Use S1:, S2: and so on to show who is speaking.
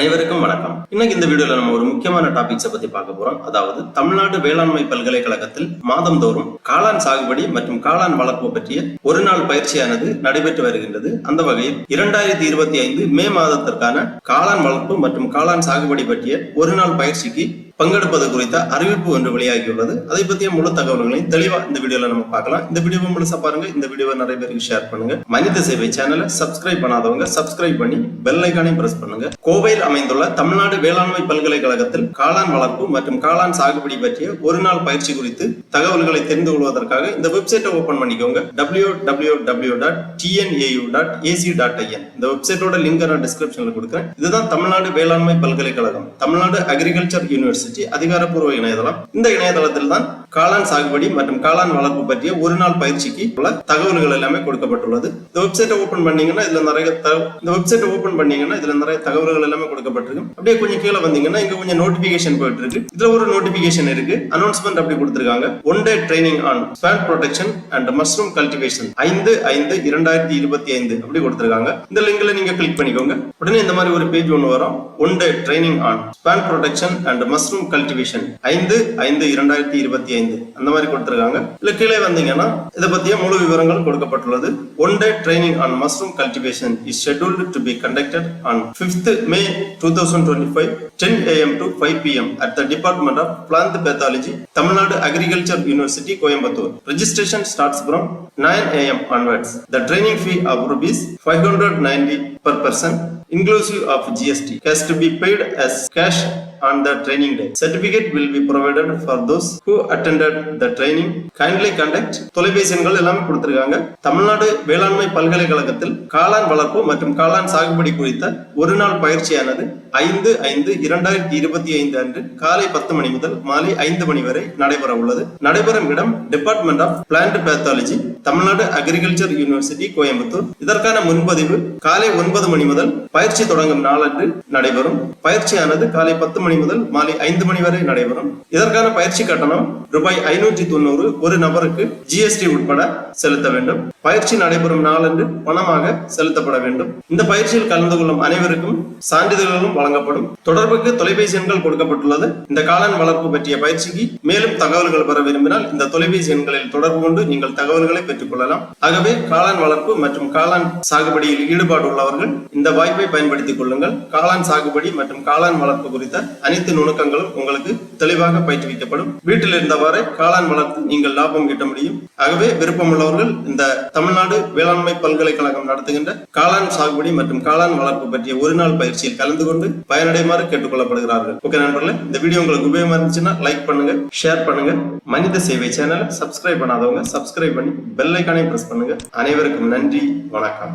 S1: அனைவருக்கும் வணக்கம். இன்னைக்கு இந்த வீடியோல நம்ம ஒரு முக்கியமான டாபிக்ஸை பத்தி பார்க்க போறோம். அதாவது தமிழ்நாடு வேளாண்மை பல்கலைக்கழகத்தில் மாதந்தோறும் காளான் சாகுபடி மற்றும் காளான் வளர்ப்பு பற்றிய ஒரு நாள் பயிற்சியானது நடைபெற்று வருகின்றது. அந்த வகையில் இரண்டாயிரத்தி இருபத்தி ஐந்து மே மாதத்திற்கான காளான் வளர்ப்பு மற்றும் காளான் சாகுபடி பற்றிய ஒரு நாள் பயிற்சிக்கு பங்கெடுப்பது குறித்த அறிவிப்பு ஒன்று வெளியாகியுள்ளது. அதை பற்றிய முழு தகவல்களையும் தெளிவா இந்த வீடியோல நம்ம பார்க்கலாம். இந்த வீடியோவை முழுசா பாருங்க. இந்த வீடியோவை நிறைய பேருக்கு ஷேர் பண்ணுங்க. மனித சேவை சேனலை சப்ஸ்கிரைப் பண்ணாதவங்க சப்ஸ்கிரைப் பண்ணி பெல் ஐக்கானையும் பிரஸ் பண்ணுங்க. கோவையில் அமைந்துள்ள தமிழ்நாடு வேளாண்மை பல்கலைக்கழகத்தில் காளான் வளர்ப்பு மற்றும் காளான் சாகுபடி பற்றிய ஒரு நாள் பயிற்சி குறித்து தகவல்களை தெரிந்து கொள்வதற்காக இந்த வெப்சைட்டை ஓபன் பண்ணிக்கோங்க. W W W dot TNAU dot AC dot IN இந்த வெப்சைட்டோட லிங்க் நான் டிஸ்கிரிப்ஷன்ல கொடுக்குறேன். இதுதான் தமிழ்நாடு வேளாண்மை பல்கலைக்கழகம். தமிழ்நாடு அக்ரிகல்ச்சர் யூனிவர்சிட்டி அதிகாரப்பூர்வ இணையதளம். இந்த இணையதளத்தில் தான் காளான் சாகுபடி மற்றும் காளான் வளர்ப்பு பற்றிய ஒரு நாள் பயிற்சிக்கு உள்ள தகவல்கள் எல்லாமே கொடுக்கப்பட்டுள்ளது. இந்த வெப்சைட்டை ஓபன் பண்ணீங்கன்னா இதுல நிறைய இந்த வெப்சைட்டை ஓபன் பண்ணீங்கன்னா இதுல நிறைய தகவல்கள் எல்லாமே கொடுக்கப்பட்டிருக்கு. அப்படியே கொஞ்சம் கீழே வந்தீங்கன்னா இங்க கொஞ்சம் நோட்டிபிகேஷன் போயிட்டு இருக்கு இதுல ஒரு நோட்டிபிகேஷன் இருக்கு. அனௌன்ஸ்மெண்ட் அப்படி கொடுத்திருக்காங்க. One day training on spawn production and mushroom cultivation ஐந்து ஐந்து இரண்டாயிரத்தி இருபத்தி ஐந்து அப்படி கொடுத்திருக்காங்க. இந்த லிங்க்ல நீங்க கிளிக் பண்ணிக்கோங்க. உடனே இந்த மாதிரி ஒரு பேஜ் ஒன்று வரும். One day training on spawn production and mushroom cultivation ஐந்து ஐந்து இரண்டாயிரத்தி இருபத்தி ஐந்து அந்த மாதிரி கொடுத்திருக்காங்க. இல்ல கீழே வந்தீங்கன்னா இதை பத்திய முழு விவரங்கள் கொடுக்கப்பட்டுள்ளது. One day training on mushroom cultivation is scheduled to be conducted on fifth May two thousand twenty five ten AM to five PM at the department of plant pathology Tamil Nadu agriculture university Coimbatore registration starts from 9 am onwards. The training fee of rupees 590 per person inclusive of gst has to be paid as cash on the training day. Certificate will be provided for those who attended the training. Kindly contact தொலைபேசி எண்கள் எல்லாமே கொடுத்திருக்காங்க. தமிழ்நாடு வேளாண்மை பல்கலைக்கழகத்தில் காளான் வளர்ப்பு மற்றும் காளான் சாகுபடி குறித்த ஒரு நாள் பயிற்சியானது ஐந்து ஐந்து இரண்டாயிரத்தி இருபத்தி ஐந்து அன்று காலை பத்து மணி முதல் மாலை ஐந்து மணி வரை நடைபெற உள்ளது நடைபெறும் இடம் department of plant pathology Tamil Nadu agriculture university Coimbatore. இதற்கான முன்பதிவு காலை ஒன்பது மணி முதல் பயிற்சி தொடங்கும் நாளன்று நடைபெறும். பயிற்சியானது காலை பத்து மணி முதல் மாலை ஐந்து மணி வரை நடைபெறும். இதற்கான பயிற்சி கட்டணம் ரூபாய் ஐநூற்றி தொண்ணூறு ஒரு நபருக்கு ஜிஎஸ்டி உட்பட செலுத்த வேண்டும். பயிற்சி நடைபெறும் நாளன்று பணமாக செலுத்தப்பட வேண்டும். இந்த பயிற்சியில் கலந்து கொள்ளும் அனைவருக்கும் சான்றிதழ்களும் வழங்கப்படும். தொடர்புக்கு தொலைபேசி எண்கள் கொடுக்கப்பட்டுள்ளது. இந்த காளான் வளர்ப்பு பற்றிய பயிற்சிக்கு மேலும் தகவல்கள் பெற விரும்பினால் இந்த தொலைபேசி எண்களில் தொடர்பு கொண்டு நீங்கள் தகவல்களை பெற்றுக் கொள்ளலாம் ஆகவே காளான் வளர்ப்பு மற்றும் காளான் சாகுபடியில் ஈடுபாடு உள்ளவர்கள் இந்த வாய்ப்பை பயன்படுத்திக் கொள்ளுங்கள். காளான் சாகுபடி மற்றும் காளான் வளர்ப்பு குறித்த அனைத்து நுணுக்கங்களும் உங்களுக்கு தெளிவாக பயிற்றுவிக்கப்படும். வீட்டில் இருந்தவாறு காளான் வளர்த்து நீங்கள் லாபம் ஈட்ட முடியும். ஆகவே விருப்பமுள்ளவர்கள் இந்த தமிழ்நாடு வேளாண்மை பல்கலைக்கழகம் நடத்துகின்ற காளான் சாகுபடி மற்றும் காளான் வளர்ப்பு பற்றிய ஒரு நாள் பயிற்சியில் கலந்து கொண்டு பயனடைமாறு கேட்டுக்கொள்ளப்படுகிறார்கள். ஓகே நண்பர்களே இந்த வீடியோ உங்களுக்கு உபயோகமா இருந்துச்சுன்னா லைக் பண்ணுங்க ஷேர் பண்ணுங்க. மனித சேவை சேனலை சப்ஸ்கிரைப் பண்ணாதவங்க சப்ஸ்கிரைப் பண்ணி பெல் ஐக்கானையும் பிரஸ் பண்ணுங்க. அனைவருக்கும் நன்றி வணக்கம்.